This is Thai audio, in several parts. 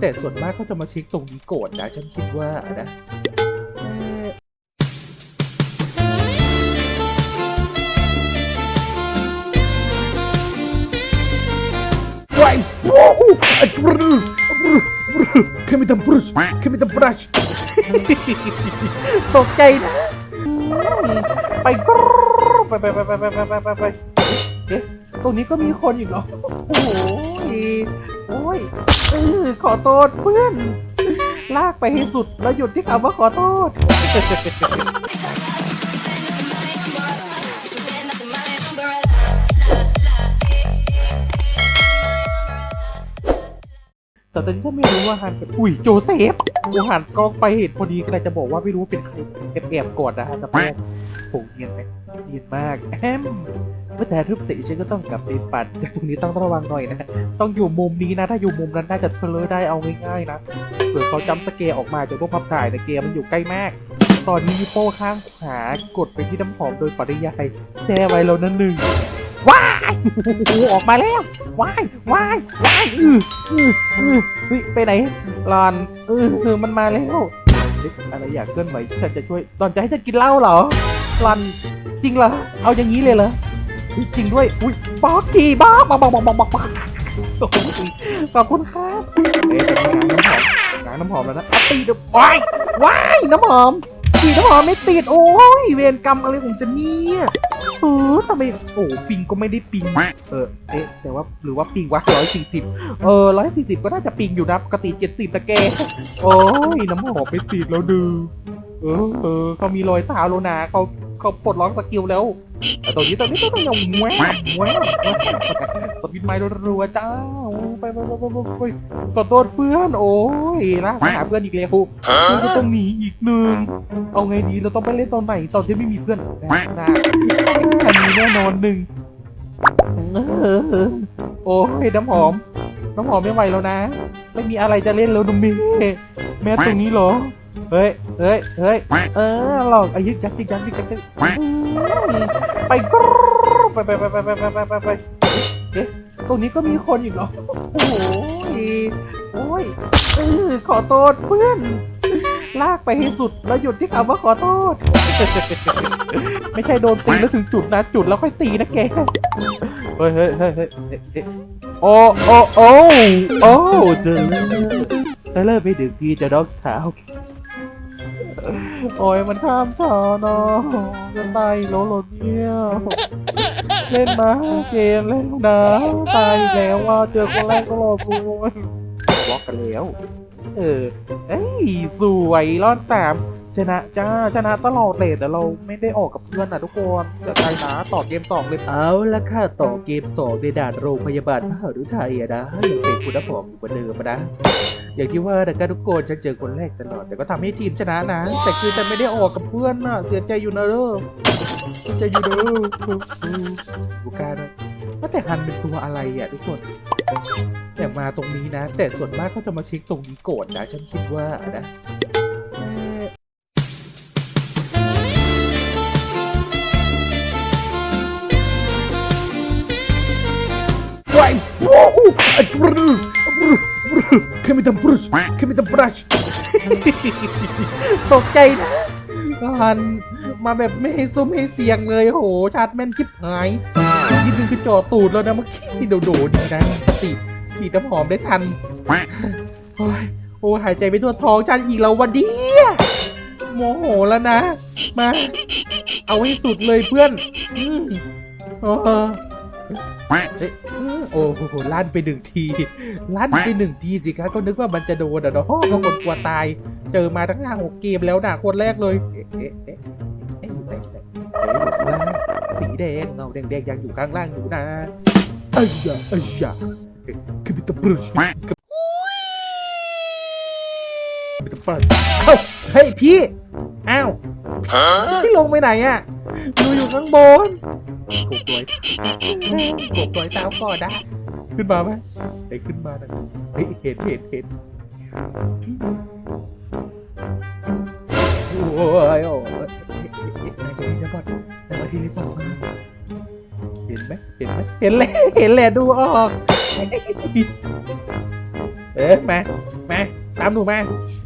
แต่ส่วนมากเขาจะมาเช็คตรงนี้โก่อนะ ฉันคิดว่านะเอ่อว้โอ้โหอัจฉริยะแค่ไม่ทำบรัชแค่ไม่ทำบรัชตกใจนะไปกรู๊ดไปไปไปไปไปไปไปไปไปเอ๊ะตรงนี้ก็มีคนอีกเหรอ โอ้โห โอ้ยเออขอโทษเพื่อน ลากไปให้สุดแล้วหยุดที่คำว่าขอโทษ แต่ตอนนี้ฉันไม่รู้ว่าฮันเป็นอุ้ยโจเซฟกูหันกล้องไปเห็นพอดีก็เลยจะบอกว่าไม่รู้ว่าเป็นใครแอบแอบก่อนนะฮะแต่แรกโหเนียนไหมเนียนมากแอมเมื่อแต่ทุบเสร็จฉันก็ต้องกลับไปปัดแต่ตรงนี้ต้องระวังหน่อยนะต้องอยู่มุมนี้นะ ถ้าอยู่มุมนั้นน่าจะเพลอได้เอาง่ายๆนะเผื่อเขาจำสเกลออกมาจากรูปภาพถ่ายในเกมมันอยู่ใกล้มาก ตอนนี้มีโป้ข้างขวากดไปที่น้ำหอมโดยปริยายแช่ไว้แล้วนั่นหนึ่งว้า ยอออกมาแล้ววายวายวายอืออืออือเฮ้ยไปไหนหลอนออเออมันมาแล้วเฮ้ยอะไรอยากเคลื่อนไหวฉันจะช่วยหลอนจะให้ฉันกินเหล้าเหรอหลอนจริงเหรอเอาอย่างนี้เลยเหรอเฮ้ยจริงด้วยอุ้ยบอกทีบอกบอกบอกบอกบอกบอกโอ้โหขอบคุณครับเอ๊ะแต่มีน้ำหอมน้ำหอมแล้วนะเอาตีดว้ายว้ายน้ำหอม ตีน้ำหอไม่ติด โอ้ย เวรกรรมอะไรของจะเนี่ยเออทำไม โอ้ปิงก็ไม่ได้ปิง เออ เอ๊ะ แต่ว่าหรือว่าปิงวะร้อยสี่สิบเออร้อยสี่สิบก็น่าจะปิงอยู่นะปกติเจ็ดสิบตะแกโอ้ย น้ำหอมไม่ติดแล้วดื้อเออเออเขามีรอยเท้าแล้วนะเขา เขาปลดล็อกสกิลแล้วแต่ตอนนี้ตอนนี้ต้องอย่างแหวะแหวะตบบินไม้รัวๆจ้าไปไปไปไปไปไปขอโทษเพื่อนโอ้ยนะหาเพื่อนอีกแล้วก็ต้องหนีอีกหนึ่งเอาไงดีเราต้องไปเล่นตอนไหนตอนที่ไม่มีเพื่อนนะอันนี้แน่นอนหนึ่งโอ้ยน้ำหอมน้ำหอมไม่ไหวแล้วนะ ไม่มีอะไรจะเล่นแล้วนุมเมแม่ตรงนี้เหรอ เฮ้ย เฮ้ย เฮ้ย เออ หลอกอายุยักษ์ยักษ์ยักษ์ยักษ์ไปกไปไปไปไปไปไปไปไปไปเอ๊ะตรงนี้ก็มีคนอีกเหรอ โอ้โหโอ้ยเออขอโทษเพื่อน ลากไปให้สุดแล้วหยุดที่คำว่าขอโทษ ไม่ใช่โดนตีแล้วถึงจุดนะจุดแล้วค่อยตีนะแก เฮ้ยเฮ้ยเฮ้ยเฮ้ยเฮ้ยเฮ้ยโอ้โอ้โอ้โอ้เจอแต่เลิกไปดึกทีจะดอกสาว โอ้ยมันข้ามชอเนาะจะตายแล้วเหรอเนี่ย เล่นมาเกมเล่นนะตายอีกแล้วว่าเจอคนแรกก็รอกูวอล์กกันแล้ว เออ เอ้ยสวยรอดสาม ชนะจ้าชนะตลอดเลยแต่เราไม่ได้ออกกับเพื่อนนะทุกคนจะใจนะต่อเกมสองเลยเอาละค่ะต่อเกมสองในด่านโรงพยาบาลมหาวิทยาลัยอะนะยังเป็นคุณภาพอยู่เหมือนเดิมนะอย่างที่ว่าแต่การทุกคนฉันเจอคนแรกตลอดแต่ก็ทำให้ทีมชนะนะ แต่คือฉันไม่ได้ออกกับเพื่อนน่ะเสียใจอยู่นะเด้อเสียใจอยู่เด้อบูกาด้วยว่าแต่ฮันเป็นตัวอะไรอะทุกคนแต่มาตรงนี้นะ แต่ส่วนมากเขาจะมาเช็คตรงนี้โก่อนนะ ฉันคิดว่านะ แค่ไม่ทำบรัชแค่ไม่ทำบรัชตกใจนะหันมาแบบไม่ให้ซุ้มให้เสียงเลยโหชาร์จแม่นชิบหายนิดนึงคือจ่อตูดแล้วนะเมื่อกี้โดดโดดีนะสติฉีดน้ำหอมได้ทันโอ้ยโอ้หายใจไปทั่วท้องชาติอีกแล้ววันดีโมโหแล้วนะ มา เอาให้สุดเลยเพื่อน อืมเออ เอ๊ะอืมโอ้โหลั่นไปหนึ่งทีลั่นไปหนึ่งทีสิคะก็นึกว่ามันจะโดนอะเนาะก็คนกลัวตาย เจอมาทั้งห้าหกเกมแล้วนะคนแรกเลยเอ๊ะเอ๊ะเอ๊ะอยู่ไหนอยู่ไหนเอ๊ะอยู่ข้างล่างสีแดงเงาแดงๆยังอยู่ข้างล่างอยู่นะไอ้ยาไอ้ยาคือมิตรบรูชกับมิตรฟันเอ้าเฮ้ยพี่อ้าวพี่ลงไปไหนอะดูอยู่ข้างบน กบตัวกบตัวเท้าก่อนนะ ขึ้นมาไหมไอ้ขึ้นมานะเฮ้ยเห็นเห็นเห็นโอ้ยโอ้ยไหนก็ดีนะก่อนไหนมาทีนี้บอกมาเห็นไหมเห็นไหมเห็นเลยเห็นแหละดูออก เอ๊ะมามาตามหนูมา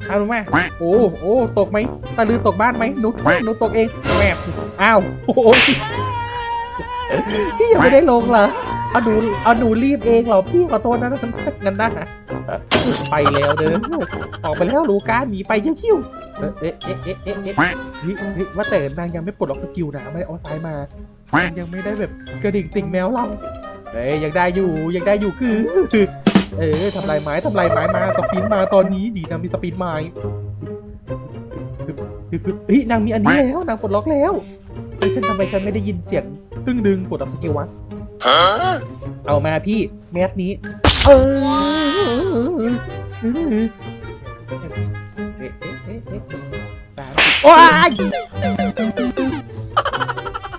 ตามหนูมาโอ้โอ้ตกไหมตะลือตกบ้านไหมหนูหนูตกเองแม่อ้าวโอ้ย พี่ยังไม่ได้ลงเหรอเอาหนูเอาหนูรีบเองเหรอพี่ขอโทษนะงั้นนะไปแล้วเด้อออกไปแล้วลูก้าหนีไปเที่ยวๆเอ๊ะเอ๊ะเอ๊ะเอ๊ะเอ๊ะเอ๊ะเฮ้ยเฮ้ยว่าแต่นางยังไม่ปลดล็อกสกิลนะไม่ได้เอาซ้ายมายังไม่ได้แบบกระดิ่งติ่งแมวเราเฮ้ยยังได้อยู่ยังได้อยู่คือเออทำลายไม้ทำลายไม้มาสปินมาตอนนี้ดีนะมีสปินไม้เฮ้ยนางมีอันนี้แล้วนางปลดล็อกแล้วเฮ้ยฉันทำไมฉันไม่ได้ยินเสียง ตึ้งดึงปลดล็อกสกิลวะเอามาพี่แมสนี้เออเอ๊ะเอ๊ะเอ๊ะเอ๊ะสามสี่โอ้ย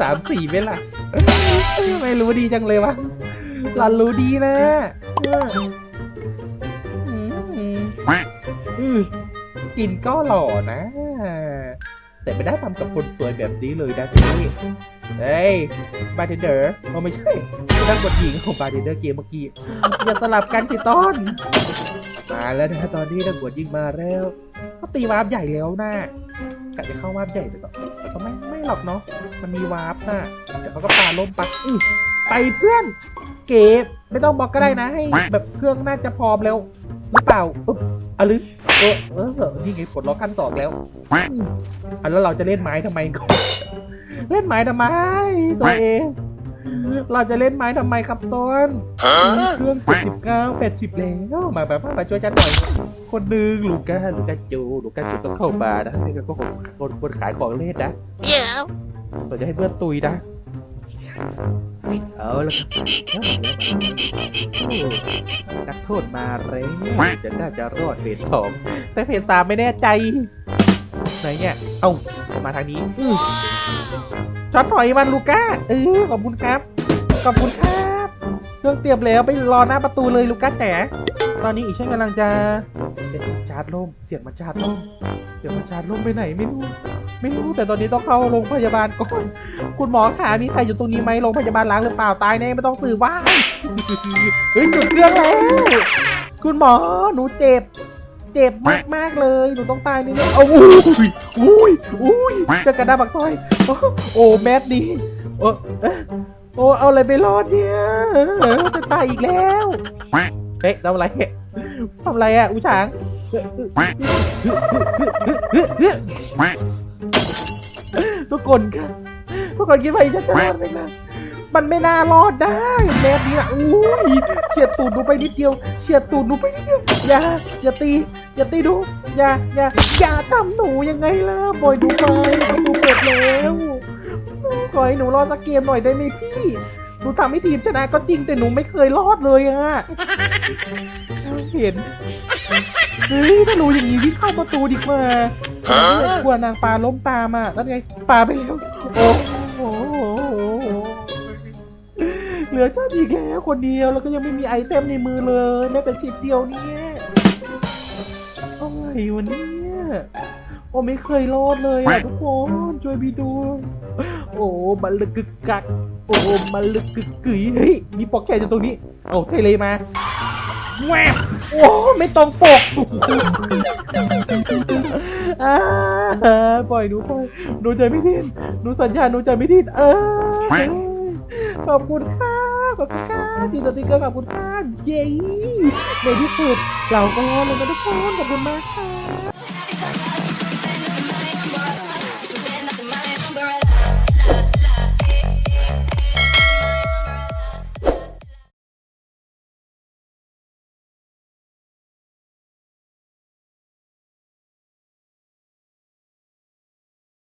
สามสี่ไหมล่ะไม่รู้ดีจังเลยวะหลันรู้ดีนะกินก็หล่อนะ แต่ไม่ได้ทำกับคนสวยแบบนี้เลยนะพี่ เฮ้ยบาร์เทนเดอร์เราไม่ใช่นักบทหญิงของบาร์เทนเดอร์เกมเมื่อกี้อย่าสลับกันสิต้นมาแล้วนะตอนนี้นักบวชยิงมาแล้วก็ตีวาร์ปใหญ่แล้วนะกะจะเข้าวาร์ปใหญ่ไปก่อนแต่ก็ไม่ไม่หรอกเนาะมันมีวาร์ปนะเดี๋ยวเขาก็ปาล่มไปะอื้อไปเพื่อน เก็บไม่ต้องบล็อกก็ได้นะให้แบบเครื่องน่าจะพร้อมแล้วหรือเปล่าอุ๊บอะลึเออเออเออนี่ไงปลดล็อกขั้นสองแล้วอืมอะแล้วเราจะเล่นไม้ทำไมก่อน เล่นไม้ทำไม ตัวเอง เราจะเล่นไม้ทำไมครับต้นเครื่องเจ็ดสิบเก้าแปดสิบแล้วมาแบบว่ามาช่วยจันหน่อย คนหนึ่งลูก้าลูก้าจูลูก้าจูต้องเข้ามานะนี่ก็คนคนคนขายของเล่นนะ Yeah. เราจะให้เพื่อนตุยนะเอาละครับโอ้นักโทษมาแล้วจะน่าจะรอดเฟสสองแต่เฟสสามไม่แน่ใจไหนเนี่ย เอามาทางนี้อื้อ ช็อตถอยมันลูก้าเออขอบคุณครับ ขอบคุณครับ เครื่องเตรียมแล้วไปรอหน้าประตูเลยลูก้าแต่ตอนนี้อีกเช่นกำลังจะเป็นชาร์จล่มเสียงมันชาร์จล่มเสียงมันชาร์จล่มไปไหนไม่รู้ ไม่รู้แต่ตอนนี้ต้องเข้าโรงพยาบาลก่อนคุณหมอขามีใครอยู่ตรงนี้ไหมโรงพยาบาลล้างหรือเปล่าตายแน่ไม่ต้องสื่อว่าเฮ้ยจุดเครื่องแล้วคุณหมอหนูเจ็บ เจ็บมากมากๆเลย หนูต้องตายนี่เนี่ยโอ้ยอุ้ยอุ้ยเจอกระดาษบักซอยโอ้โอ้แมสดีโอ้เอ๊ะโอ้เอาอะไรไปรอดเนี่ยจะตายอีกแล้วเฮ้ยทำอะไรทำอะไรอะอุฉางทุกคนค่ะทุกคนคิดว่าฉันจะรอดไหมนะ มันไม่น่ารอดได้แมสนี้นะอุ้ยเฉียดตูดหนูไปนิดเดียวเฉียดตูดหนูไปนิดเดียวอย่าอย่าตี อย่าตีดูอย่าอย่าอย่าทำหนูยังไงล่ะปล่อยหนูไปประตูเปิดแล้วขอให้หนูรอดสักเกมหน่อยได้ไหมพี่หนูทำให้ทีมชนะก็จริงแต่หนูไม่เคยรอดเลยอะเห็นเฮ้ยถ้าหนูอย่างนี้วิ่งเข้าประตูดีกว่าฮะกลัวนางปลาล้มตามอะแล้วไงปลาไปแล้วโอ้ เหลือชาติอีกแล้วคนเดียวแล้วก็ยังไม่มีไอเทมในมือเลยแม้แต่ชิ้นเดียวเนี่ยอะไรวันนี้โอ้ไม่เคยรอดเลยอะทุกคนช่วยพี่ดูโอ้มันลึกกึกกักโอ้มันลึกกึกกึ๋ยเฮ้ยมีปอกแขนอยู่ตรงนี้เอาเทเลมาแหวบโอ้ไม่ตรงปกอ่าปล่อยหนูปล่อยหนูจะไม่ทิ้นหนูสัญญาหนูจะไม่ทิ้นเออขอบคุณค่ะ ขอบคุณค่ะที่สติกเกอร์ขอบคุณค่ะเย้ในที่สุดเราก็รอดเลยนะทุกคนขอบคุณมากค่ะ